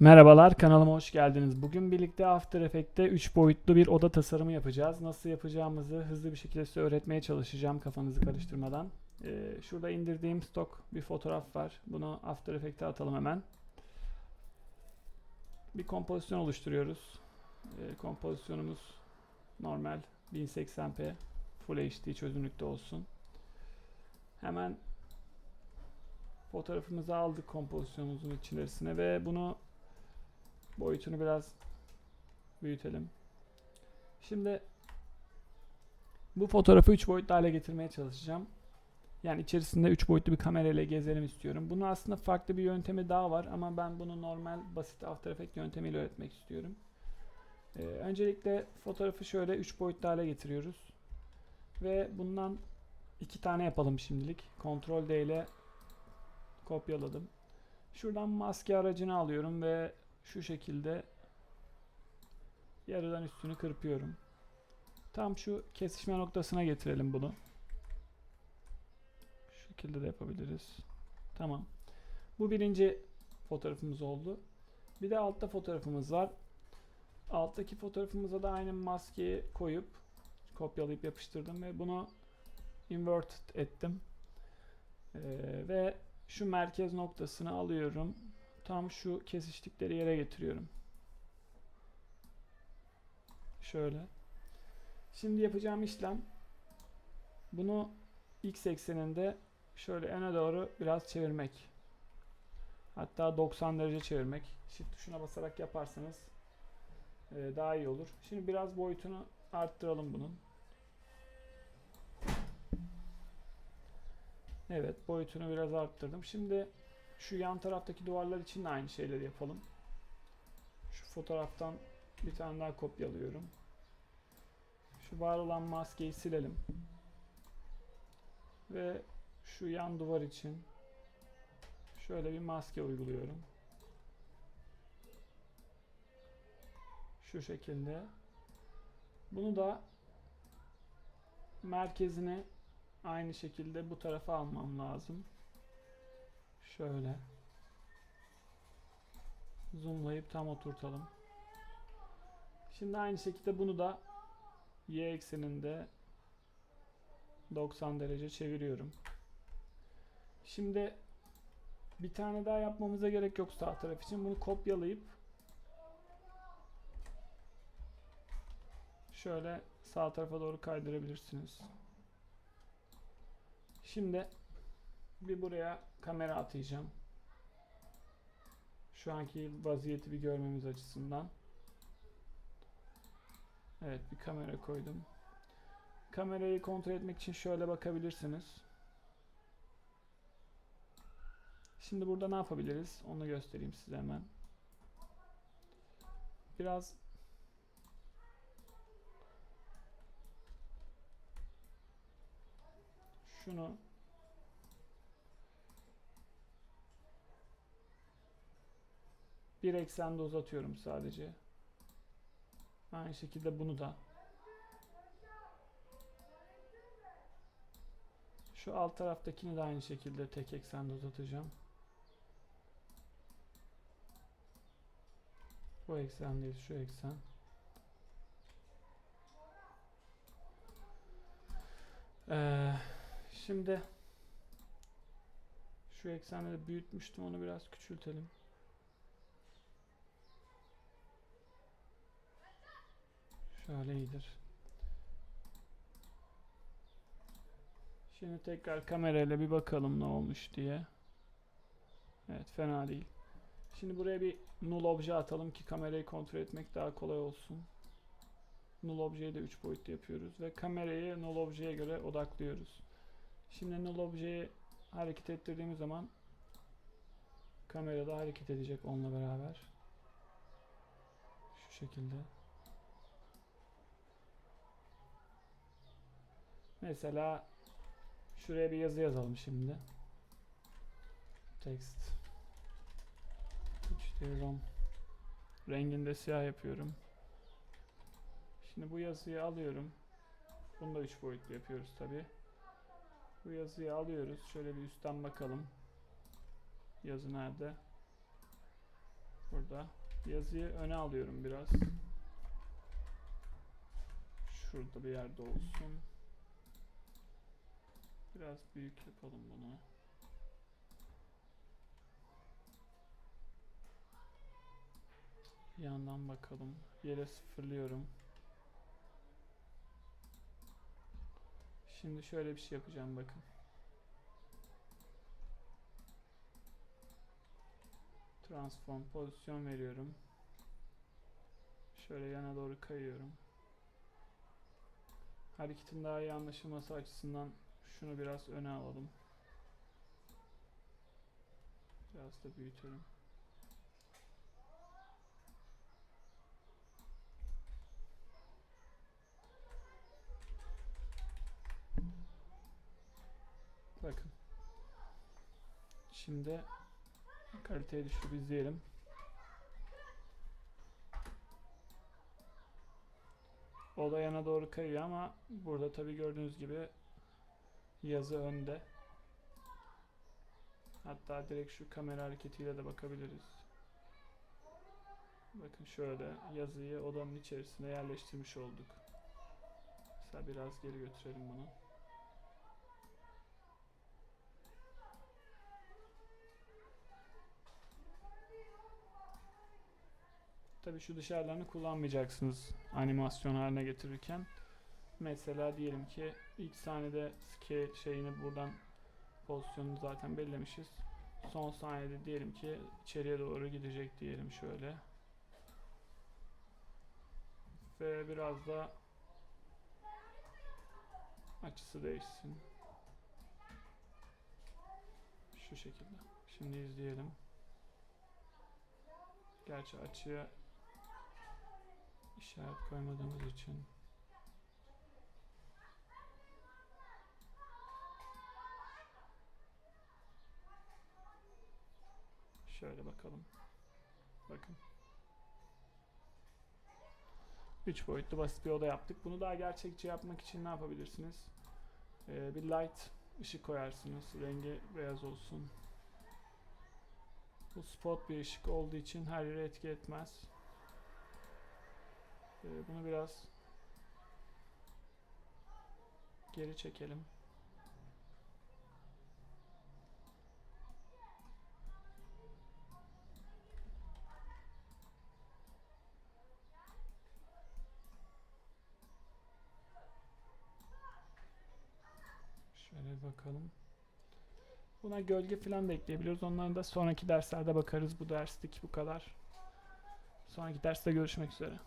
Merhabalar, kanalıma hoş geldiniz. Bugün birlikte After Effects'te 3 boyutlu bir oda tasarımı yapacağız. Nasıl yapacağımızı hızlı bir şekilde size öğretmeye çalışacağım kafanızı karıştırmadan. Ee, şurada indirdiğim stok bir fotoğraf var. Bunu After Effects'e atalım hemen. Bir kompozisyon oluşturuyoruz. Ee, kompozisyonumuz normal 1080p Full HD çözünürlükte olsun. Hemen fotoğrafımızı aldık kompozisyonumuzun içerisine ve bunu boyutunu biraz büyütelim. Şimdi bu fotoğrafı 3 boyutlu hale getirmeye çalışacağım. Yani içerisinde 3 boyutlu bir kamerayla gezelim istiyorum. Bunun aslında farklı bir yöntemi daha var ama ben bunu normal basit After Effects yöntemiyle öğretmek istiyorum. Ee, öncelikle fotoğrafı şöyle 3 boyutlu hale getiriyoruz. Ve bundan iki tane yapalım şimdilik. Ctrl D ile kopyaladım. Şuradan maske aracını alıyorum ve şu şekilde yarıdan üstünü kırpıyorum. Tam şu kesişme noktasına getirelim bunu. Şu şekilde de yapabiliriz. Tamam. Bu birinci fotoğrafımız oldu. Bir de altta fotoğrafımız var. Alttaki fotoğrafımıza da aynı maskeyi koyup kopyalayıp yapıştırdım ve bunu invert ettim. Ee, ve şu merkez noktasını alıyorum. Tam şu kesiştikleri yere getiriyorum. Şöyle. Şimdi yapacağım işlem bunu x ekseninde şöyle öne doğru biraz çevirmek. Hatta 90 derece çevirmek. Shift tuşuna basarak yaparsanız e, daha iyi olur. Şimdi biraz boyutunu arttıralım bunun. Evet boyutunu biraz arttırdım. Şimdi şu yan taraftaki duvarlar için de aynı şeyleri yapalım. Şu fotoğraftan bir tane daha kopyalıyorum. Şu var olan maskeyi silelim. Ve şu yan duvar için şöyle bir maske uyguluyorum. Şu şekilde. Bunu da merkezine aynı şekilde bu tarafa almam lazım. Şöyle. Zoomlayıp tam oturtalım. Şimdi aynı şekilde bunu da y ekseninde 90 derece çeviriyorum. Şimdi bir tane daha yapmamıza gerek yok sağ taraf için. Bunu kopyalayıp şöyle sağ tarafa doğru kaydırabilirsiniz. Şimdi bir buraya kamera atayacağım. Şu anki vaziyeti bir görmemiz açısından. Evet bir kamera koydum. Kamerayı kontrol etmek için şöyle bakabilirsiniz. Şimdi burada ne yapabiliriz? Onu göstereyim size hemen. Biraz şunu bir eksende uzatıyorum sadece. Aynı şekilde bunu da. Şu alt taraftakini de aynı şekilde tek eksende uzatacağım. Bu eksen değil, şu eksen. Ee, şimdi şu eksenleri büyütmüştüm onu biraz küçültelim. Şöyle iyidir. Şimdi tekrar kamerayla bir bakalım ne olmuş diye. Evet fena değil. Şimdi buraya bir null obje atalım ki kamerayı kontrol etmek daha kolay olsun. Null objeyi de 3 boyutlu yapıyoruz ve kamerayı null objeye göre odaklıyoruz. Şimdi null objeyi hareket ettirdiğimiz zaman kamera da hareket edecek onunla beraber. Şu şekilde. Mesela şuraya bir yazı yazalım şimdi. Text. HTML Rengini de siyah yapıyorum. Şimdi bu yazıyı alıyorum. Bunu da 3 boyutlu yapıyoruz tabi. Bu yazıyı alıyoruz. Şöyle bir üstten bakalım. Yazı nerede? Burada. Yazıyı öne alıyorum biraz. Şurada bir yerde olsun. Biraz büyük yapalım bunu. Yandan bakalım. Yere sıfırlıyorum. Şimdi şöyle bir şey yapacağım bakın. Transform pozisyon veriyorum. Şöyle yana doğru kayıyorum. Hareketin daha iyi anlaşılması açısından şunu biraz öne alalım. Biraz da büyütelim. Bakın. Şimdi kaliteyi düşürüp izleyelim. O da yana doğru kayıyor ama burada tabi gördüğünüz gibi yazı önde. Hatta direkt şu kamera hareketiyle de bakabiliriz. Bakın şöyle yazıyı odanın içerisine yerleştirmiş olduk. Mesela biraz geri götürelim bunu. Tabii şu dışarılarını kullanmayacaksınız animasyon haline getirirken. Mesela diyelim ki ilk sahnede scale şeyini buradan pozisyonunu zaten belirlemişiz. Son saniyede diyelim ki içeriye doğru gidecek diyelim şöyle. Ve biraz da açısı değişsin. Şu şekilde. Şimdi izleyelim. Gerçi açıya işaret koymadığımız için şöyle bakalım. Bakın. 3 boyutlu basit bir oda yaptık. Bunu daha gerçekçi yapmak için ne yapabilirsiniz? Ee, bir light ışık koyarsınız. Rengi beyaz olsun. Bu spot bir ışık olduğu için her yere etki etmez. Ee, bunu biraz geri çekelim. Şöyle bakalım. Buna gölge falan da ekleyebiliyoruz. Onları da sonraki derslerde bakarız. Bu derslik bu kadar. Sonraki derste görüşmek üzere.